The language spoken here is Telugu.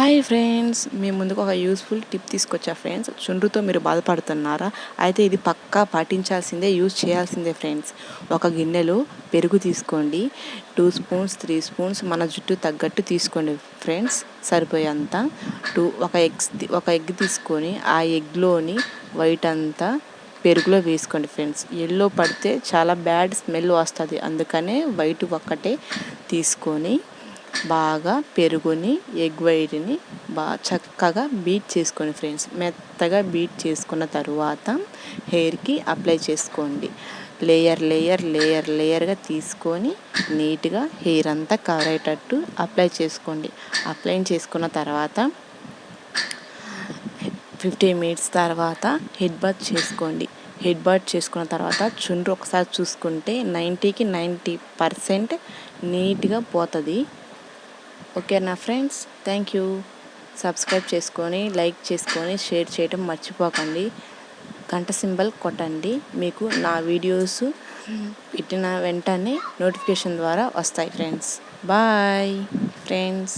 హాయ్ ఫ్రెండ్స్ మేము ముందుకు ఒక యూస్ఫుల్ టిప్ తీసుకొచ్చా ఫ్రెండ్స్? చుండ్రుతో మీరు బాధపడుతున్నారా? అయితే ఇది పక్కా పాటించాల్సిందే యూజ్ చేయాల్సిందే ఫ్రెండ్స్. ఒక గిన్నెలో పెరుగు తీసుకోండి. టూ స్పూన్స్ త్రీ స్పూన్స్ మన జుట్టు తగ్గట్టు తీసుకోండి ఫ్రెండ్స్. సరిపోయేంత టూ ఒక ఎగ్స్ ఒక ఎగ్ తీసుకొని ఆ ఎగ్లోని వైట్ అంతా పెరుగులో వేసుకోండి ఫ్రెండ్స్. ఎల్లో పడితే చాలా బ్యాడ్ స్మెల్ వస్తుంది. అందుకనే వైట్ ఒక్కటే తీసుకొని బాగా పెరుగుని ఎగ్ వైట్ని బాగా చక్కగా బీట్ చేసుకోండి ఫ్రెండ్స్ మెత్తగా బీట్ చేసుకున్న తరువాత హెయిర్కి అప్లై చేసుకోండి. లేయర్ లేయర్ లేయర్ లేయర్గా తీసుకొని నీట్గా హెయిర్ అంతా కవర్ అయ్యేటట్టు అప్లై చేసుకోండి. అప్లై చేసుకున్న తర్వాత ఫిఫ్టీన్ మినిట్స్ తర్వాత హెడ్ బాత్ చేసుకోండి. హెడ్ బాత్ చేసుకున్న తర్వాత చుండ్రు ఒకసారి చూసుకుంటే నైంటీకి నైంటీ పర్సెంట్ నీట్గా పోతుంది. ఓకేనా ఫ్రెండ్స్? థ్యాంక్ యూ సబ్స్క్రైబ్ చేసుకొని లైక్ చేసుకొని షేర్ చేయడం మర్చిపోకండి. గంట సింబల్ కొట్టండి. మీకు నా వీడియోస్ పెట్టిన వెంటనే నోటిఫికేషన్ ద్వారా వస్తాయి ఫ్రెండ్స్. Bye friends